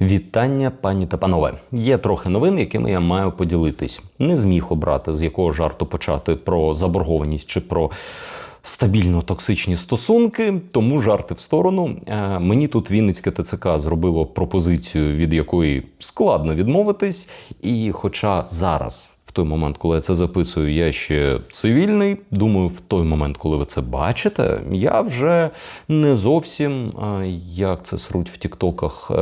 Вітання, пані та панове. Є трохи новин, якими я маю поділитись. Не зміг обрати, з якого жарту почати про заборгованість чи про стабільно токсичні стосунки. Тому жарти в сторону. Е, Мені тут Вінницьке ТЦК зробило пропозицію, від якої складно відмовитись. І хоча зараз. Той момент, коли я це записую, я ще цивільний. Думаю, в той момент, коли ви це бачите, я вже не зовсім як це сруть в Тіктоках, е,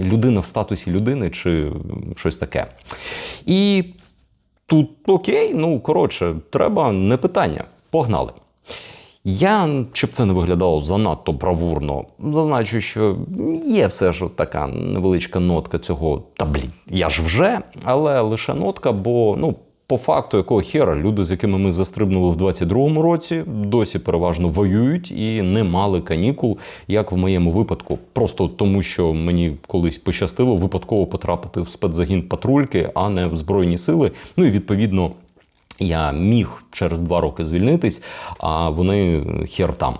людина в статусі людини чи щось таке. І тут окей, ну коротше, треба не питання. Погнали. Я, щоб це не виглядало занадто бравурно, зазначу, що є все ж така невеличка нотка цього, та блін, я ж вже, але лише нотка, бо ну. По факту, якого хера люди, з якими ми застрибнули в 22-му році, досі переважно воюють і не мали канікул, як в моєму випадку. Просто тому, що мені колись пощастило випадково потрапити в спецзагін патрульки, а не в Збройні сили. Ну і відповідно я міг через два роки звільнитись, а вони хер там.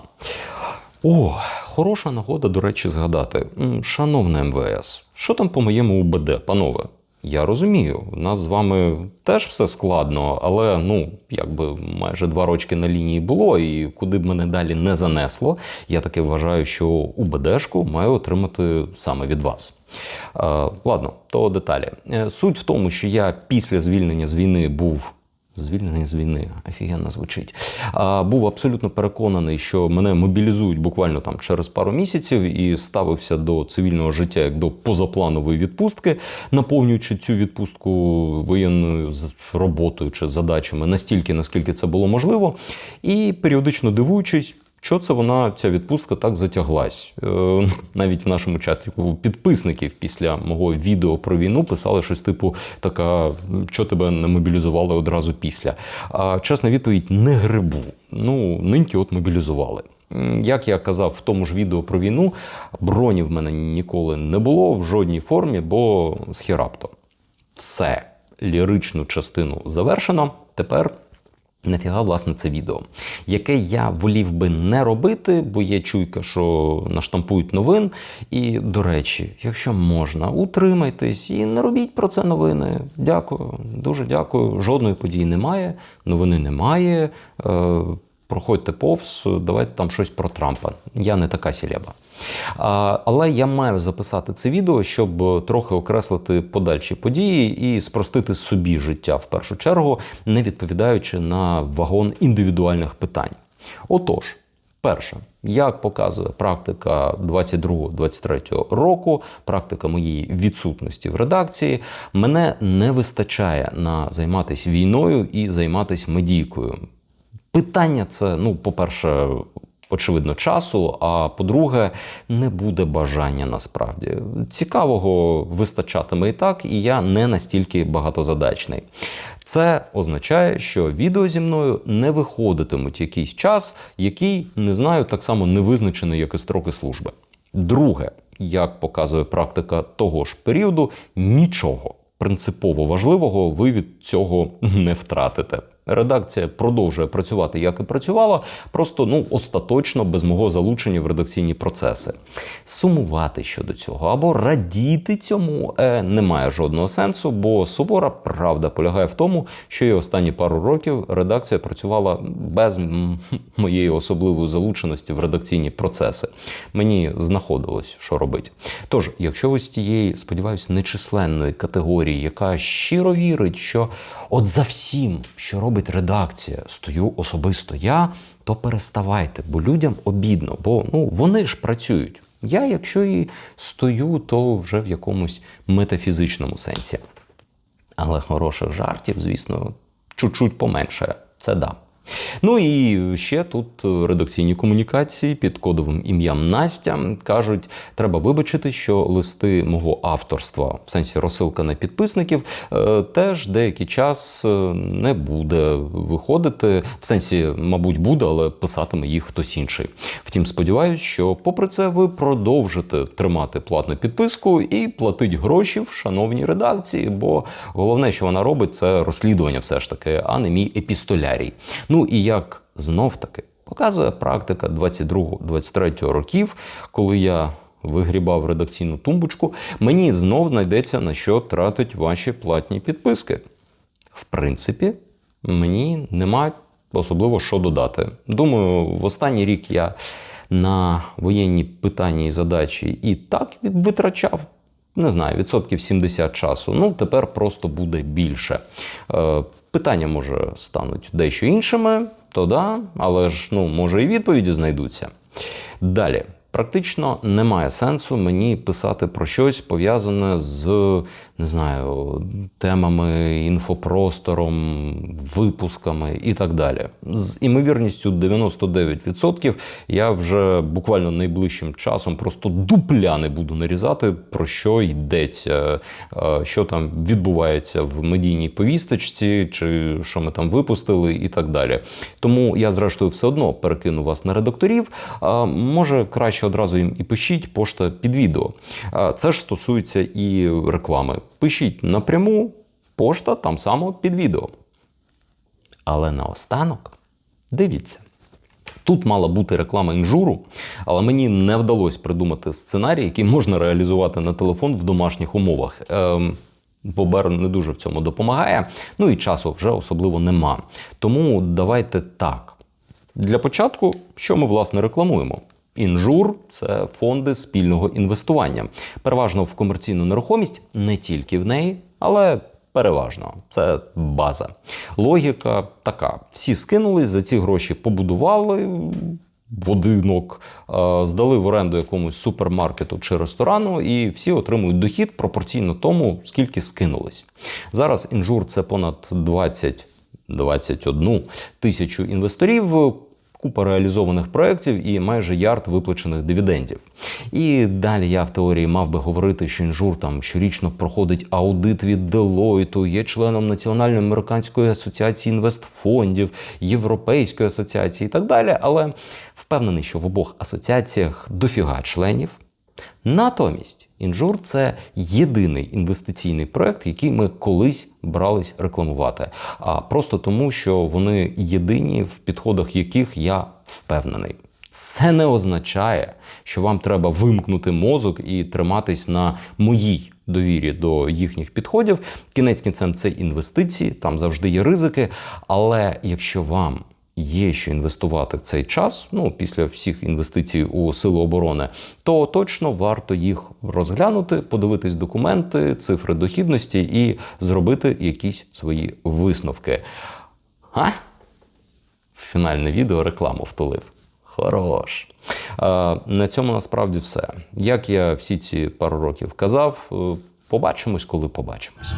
О, хороша нагода, до речі, згадати. Шановне МВС, що там по моєму УБД, панове? Я розумію, у нас з вами теж все складно, але ну, якби майже два рочки на лінії було, і куди б мене далі не занесло, я таки вважаю, що УБДшку маю отримати саме від вас. Е, ладно, то деталі. Е, Суть в тому, що я після звільнення з війни був Звільнений з війни, офігенно звучить. А, був абсолютно переконаний, що мене мобілізують буквально там через пару місяців і ставився до цивільного життя як до позапланової відпустки, наповнюючи цю відпустку воєнною роботою чи задачами настільки, наскільки це було можливо, і періодично дивуючись. Що це вона, ця відпустка так затяглась? Е, навіть в нашому чаті підписників після мого відео про війну писали щось типу: така, що тебе не мобілізували одразу після. А чесна відповідь не грибу. Ну, ниньки от мобілізували. Як я казав в тому ж відео про війну, броні в мене ніколи не було в жодній формі, бо з хірапто. Все, ліричну частину завершено. Тепер Нафіга, власне, це відео, яке я волів би не робити, бо є чуйка, що наштампують новин. І, до речі, якщо можна, утримайтесь і не робіть про це новини. Дякую, дуже дякую. Жодної події немає, новини немає. Е, проходьте повз, давайте там щось про Трампа. Я не така сілеба. Але я маю записати це відео, щоб трохи окреслити подальші події і спростити собі життя в першу чергу, не відповідаючи на вагон індивідуальних питань. Отож, перше, як показує практика 22-23 року, практика моєї відсутності в редакції, мене не вистачає на займатися війною і займатися медійкою. Питання це, ну, по-перше, очевидно, часу. А по-друге, не буде бажання насправді. Цікавого вистачатиме і так, і я не настільки багатозадачний. Це означає, що відео зі мною не виходитимуть якийсь час, який не знаю, так само не визначений, як і строки служби. Друге, як показує практика того ж періоду, нічого принципово важливого ви від цього не втратите. Редакція продовжує працювати, як і працювала, просто ну остаточно без мого залучення в редакційні процеси. Сумувати щодо цього або радіти цьому е, немає жодного сенсу, бо сувора правда полягає в тому, що і останні пару років редакція працювала без моєї особливої залученості в редакційні процеси. Мені знаходилось, що робити. Тож, якщо ви з тієї, сподіваюсь, нечисленної категорії, яка щиро вірить, що от за всім, що робить редакція, стою особисто я, то переставайте, бо людям обідно, бо ну вони ж працюють. Я, якщо і стою, то вже в якомусь метафізичному сенсі. Але хороших жартів, звісно, чуть-чуть поменше. Це да. Ну і ще тут редакційні комунікації під кодовим ім'ям Настя кажуть, треба вибачити, що листи мого авторства, в сенсі розсилка на підписників, е, теж деякий час е, не буде виходити. В сенсі, мабуть, буде, але писатиме їх хтось інший. Втім, сподіваюсь, що попри це ви продовжите тримати платну підписку і платить гроші в шановній редакції, бо головне, що вона робить, це розслідування, все ж таки, а не мій епістолярій. Ну і як знов таки показує практика 22-23 років, коли я вигрібав редакційну тумбочку, мені знов знайдеться на що тратить ваші платні підписки. В принципі, мені нема особливо що додати. Думаю, в останній рік я на воєнні питання і задачі і так витрачав. Не знаю, відсотків 70 часу. Ну, тепер просто буде більше. Питання, може, стануть дещо іншими, то да, але ж, ну, може, і відповіді знайдуться. Далі. Практично немає сенсу мені писати про щось пов'язане з не знаю, темами, інфопростором, випусками і так далі. З імовірністю 99% я вже буквально найближчим часом просто дупля не буду нарізати, про що йдеться, е, що там відбувається в медійній повісточці, чи що ми там випустили, і так далі. Тому я, зрештою, все одно перекину вас на редакторів. Може краще одразу їм і пишіть пошта під відео. Це ж стосується і реклами. Пишіть напряму, пошта там само під відео. Але наостанок дивіться. Тут мала бути реклама інжуру, але мені не вдалося придумати сценарій, який можна реалізувати на телефон в домашніх умовах. Ем, бо Бер не дуже в цьому допомагає. Ну і часу вже особливо нема. Тому давайте так. Для початку, що ми власне рекламуємо? Інжур це фонди спільного інвестування, переважно в комерційну нерухомість, не тільки в неї, але переважно це база. Логіка така: всі скинулись за ці гроші, побудували. Будинок е, здали в оренду якомусь супермаркету чи ресторану, і всі отримують дохід пропорційно тому, скільки скинулись. Зараз інжур це понад 20 21 тисячу інвесторів купа реалізованих проєктів і майже ярд виплачених дивідендів. І далі я в теорії мав би говорити, що інжур там щорічно проходить аудит від Делойту, є членом Національної американської асоціації інвестфондів, Європейської асоціації і так далі. Але впевнений, що в обох асоціаціях дофіга членів. Натомість інжур це єдиний інвестиційний проект, який ми колись брались рекламувати. А просто тому, що вони єдині в підходах, яких я впевнений. Це не означає, що вам треба вимкнути мозок і триматись на моїй довірі до їхніх підходів. Кінець кінцем це інвестиції, там завжди є ризики. Але якщо вам є що інвестувати в цей час, ну після всіх інвестицій у сили оборони, то точно варто їх розглянути, подивитись документи, цифри дохідності і зробити якісь свої висновки. А? Фінальне відео рекламу втулив. Хорош. На цьому насправді все. Як я всі ці пару років казав, е, побачимось, коли побачимось.